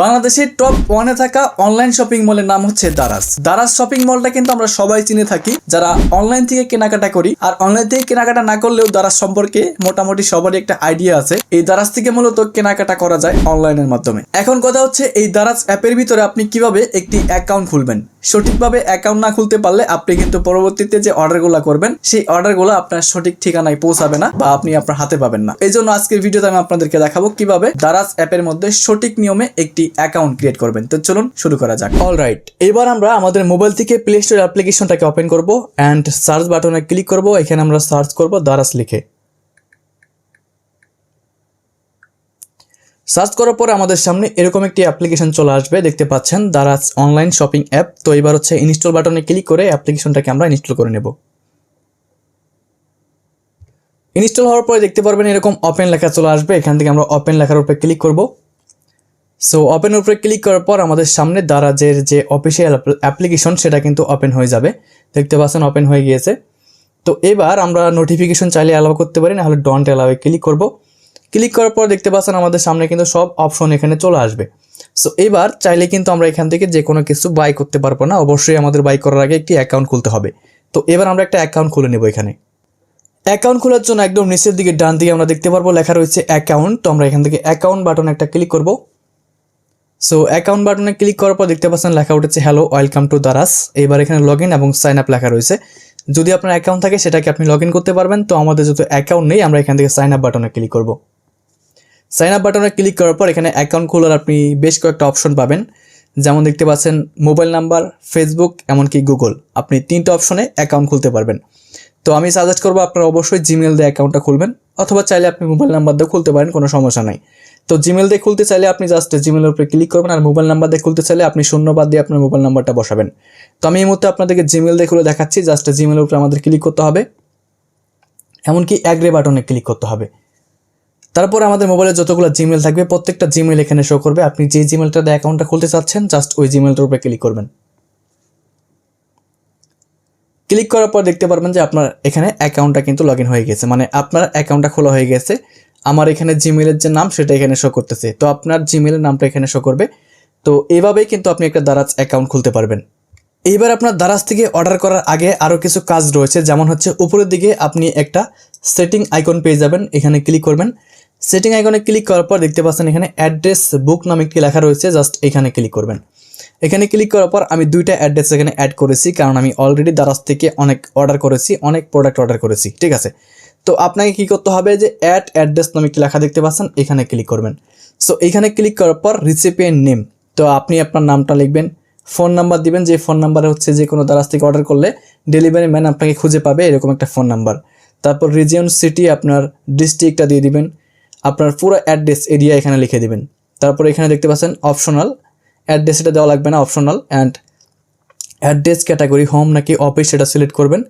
বাংলাদেশের টপ ওয়ানে থাকা অনলাইন শপিং মলের নাম হচ্ছে দারাস দারাস শপিং মলটা কিন্তু আমরা সবাই চিনে থাকি, যারা অনলাইন থেকে কেনাকাটা করি। আর অনলাইন থেকে কেনাকাটা না করলেও দারাস সম্পর্কে মোটামুটি সবারই একটা আইডিয়া আছে। এই দারাস থেকে মূলত কেনাকাটা করা যায় অনলাইনের মাধ্যমে। এখন কথা হচ্ছে এই দারাস অ্যাপের ভিতরে আপনি কীভাবে একটি অ্যাকাউন্ট খুলবেন। সঠিকভাবে অ্যাকাউন্ট না খুলতে পারলে আপনি কিন্তু পরবর্তীতে যে অর্ডারগুলো করবেন, সেই অর্ডারগুলো আপনার সঠিক ঠিকানায় পৌঁছাবে না বা আপনি আপনার হাতে পাবেন না। এই জন্য আজকের ভিডিওতে আমি আপনাদেরকে দেখাবো কীভাবে দারাজ অ্যাপের মধ্যে সঠিক নিয়মে একটি অ্যাকাউন্ট ক্রিয়েট করবেন। তো চলুন শুরু করা যাক। অল রাইট এবার আমরা আমাদের মোবাইল থেকে প্লে স্টোর অ্যাপ্লিকেশনটাকে ওপেন করব অ্যান্ড সার্চ বাটনে ক্লিক করব। এখানে আমরা সার্চ করব দারাজ লিখে। সার্চ করার পরে আমাদের সামনে এরকম একটি অ্যাপ্লিকেশন চলে আসবে। দেখতে পাচ্ছেন, দারাজ অনলাইন শপিং অ্যাপ তো এবার হচ্ছে ইনস্টল বাটনে ক্লিক করে অ্যাপ্লিকেশনটাকে আমরা ইনস্টল করে নেব। ইনস্টল হওয়ার পরে দেখতে পারবেন এরকম ওপেন লেখা চলে আসবে। এখান থেকে আমরা ওপেন লেখার উপরে ক্লিক করব। সো ওপেনের উপরে ক্লিক করার পর আমাদের সামনে দারাজের যে অফিসিয়াল অ্যাপ্লিকেশন সেটা কিন্তু ওপেন হয়ে যাবে। দেখতে পাচ্ছেন ওপেন হয়ে গিয়েছে। তো এবার আমরা নোটিফিকেশন চাইলে অ্যালাউ করতে পারি না হলে ডন্ট অ্যালাউয়ে ক্লিক করব। ক্লিক করার পর দেখতে পাচ্ছেন আমাদের সামনে কিন্তু সব অপশন এখানে চলে আসবে। সো এবার চাইলে কিন্তু আমরা এখান থেকে যে কোনো কিছু বাই করতে পারব না, অবশ্যই আমাদের বাই করার আগে একটি অ্যাকাউন্ট খুলতে হবে। তো, এবার আমরা একটা অ্যাকাউন্ট খুলে নেব এখানে। অ্যাকাউন্ট খোলার জন্য একদম নিচের দিকে ডান দিকে আমরা দেখতে পারব লেখা রয়েছে অ্যাকাউন্ট তো আমরা এখান থেকে অ্যাকাউন্ট বাটনে একটা ক্লিক করব। সো অ্যাকাউন্ট বাটনে ক্লিক করার পর দেখতে পাচ্ছেন লেখা উঠেছে হ্যালো ওয়েলকাম টু দারাস এবার এখানে লগ ইন এবং সাইন আপ লেখা রয়েছে। যদি আপনার অ্যাকাউন্ট থাকে, সেটাকে আপনি লগ ইন করতে পারবেন। তো, আমাদের যেহেতু অ্যাকাউন্ট নেই, আমরা এখান থেকে সাইন আপ বাটনে ক্লিক করব। সাইন আপ বাটনে ক্লিক করার পর এখানে অ্যাকাউন্ট খোলার আপনি বেশ কয়েকটা অপশন পাবেন। যেমন দেখতে পাচ্ছেন মোবাইল নাম্বার ফেসবুক এমনকি গুগল আপনি তিনটা অপশনে অ্যাকাউন্ট খুলতে পারবেন। তো আমি সাজেস্ট করব আপনারা অবশ্যই জিমেল দিয়ে অ্যাকাউন্টটা খুলবেন, অথবা চাইলে আপনি মোবাইল নাম্বার দিয়ে খুলতে পারেন, কোনো সমস্যা নাই। তো জিমেল দিয়ে খুলতে চাইলে আপনি জাস্ট জিমেলের উপরে ক্লিক করবেন, আর মোবাইল নাম্বার দিয়ে খুলতে চাইলে আপনি শূন্যবাদ দিয়ে আপনার মোবাইল নাম্বারটা বসাবেন। তো আমি এই মুহূর্তে আপনাদেরকে জিমেল দিয়ে খুলে দেখাচ্ছি জাস্ট জিমেলের উপরে আমাদের ক্লিক করতে হবে। এমনকি অ্যাগ্রে বাটনে ক্লিক করতে হবে। তারপর আমাদের মোবাইলে যতগুলো জিমেল থাকবে, প্রত্যেকটা জিমেল এখানে শো করবে। আপনি যে জিমেলটা দিয়ে অ্যাকাউন্টটা খুলতে চাচ্ছেন জাস্ট ওই জিমেলটার উপরে ক্লিক করবেন। ক্লিক করার পর দেখতে পারবেন যে আপনার এখানে অ্যাকাউন্টটা কিন্তু লগ হয়ে গেছে। মানে আপনার অ্যাকাউন্টটা খোলা হয়ে গেছে। আমার এখানে জিমেলের যে নাম, সেটা এখানে শো করতেছে। তো আপনার জিমেলের নামটা এখানে শো করবে। তো এইভাবেই কিন্তু আপনি একটা দারাজ অ্যাকাউন্ট খুলতে পারবেন। এইবার আপনার দারাজ থেকে অর্ডার করার আগে আরও কিছু কাজ রয়েছে। যেমন হচ্ছে, উপরের দিকে আপনি একটা সেটিং আইকন পেয়ে যাবেন। এখানে ক্লিক করবেন। সেটিং আইকনে ক্লিক করার পর দেখতে পাচ্ছেন এখানে অ্যাড্রেস বুক নামে একটি লেখা রয়েছে জাস্ট এখানে ক্লিক করবেন। এখানে ক্লিক করার পর আমি দুইটা অ্যাড্রেস এখানে অ্যাড করেছি, কারণ আমি অলরেডি দারাজ থেকে অনেক অর্ডার করেছি, অনেক প্রোডাক্ট অর্ডার করেছি, ঠিক আছে? তো আপনাকে কি করতে হবে যে অ্যাড অ্যাড্রেস নামে একটি লেখা দেখতে পাচ্ছেন, এখানে ক্লিক করবেন। সো এখানে ক্লিক করার পর রিসিপিয়েন্ট নেম তো আপনি আপনার নামটা লিখবেন ফোন নাম্বার দিবেন, যে ফোন নাম্বারে হচ্ছে যে কোনো দারাজ থেকে অর্ডার করলে ডেলিভারি ম্যান আপনাকে খুঁজে পাবে, এরকম একটা ফোন নাম্বার তারপর রিজিয়ন সিটি আপনার ডিস্ট্রিক্টটা দিয়ে দিবেন। আপনার পুরো অ্যাড্রেস এরিয়া এখানে লিখে দিবেন। তারপর এখানে দেখতে পাচ্ছেন অপশনাল অ্যাড্রেস এটা দেওয়া লাগবে না optional and address category home নাকি অফিস সেটা সিলেক্ট করবেন।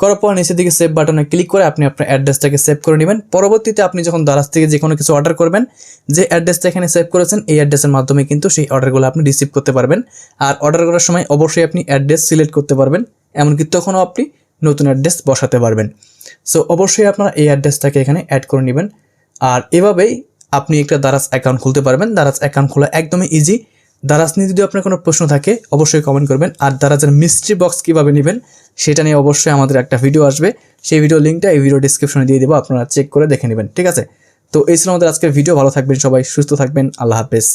করার পর নিচের দিকে সেভ বাটনে ক্লিক করে আপনি আপনার অ্যাড্রেসটাকে সেভ করে নেবেন। পরবর্তীতে আপনি যখন দারাজ থেকে যে কোনো কিছু অর্ডার করবেন, যে অ্যাড্রেসটা এখানে সেভ করেছেন, এই অ্যাড্রেসের মাধ্যমে কিন্তু সেই অর্ডারগুলো আপনি রিসিভ করতে পারবেন। আর অর্ডার করার সময় অবশ্যই আপনি অ্যাড্রেস সিলেক্ট করতে পারবেন। এমনকি তখনও আপনি নতুন অ্যাড্রেস বসাতে পারবেন। সো অবশ্যই আপনারা এই অ্যাড্রেসটাকে এখানে অ্যাড করে নেবেন। আর এভাবেই আপনি একটা দারাজ অ্যাকাউন্ট খুলতে পারবেন। দারাজ অ্যাকাউন্ট খোলা একদমই ইজি দারাজ নিয়ে যদি আপনার কোনো প্রশ্ন থাকে, অবশ্যই কমেন্ট করবেন। আর দারাজের মিস্ট্রি বক্স কীভাবে নেবেন, সেটা নিয়ে অবশ্যই আমাদের একটা ভিডিও আসবে। সেই ভিডিও লিঙ্কটা এই ভিডিও ডিসক্রিপশনে দিয়ে দেবো, আপনারা চেক করে দেখে নেবেন, ঠিক আছে? তো এই ছিল আমাদের আজকের ভিডিও ভালো থাকবেন সবাই, সুস্থ থাকবেন। আল্লাহ হাফেজ।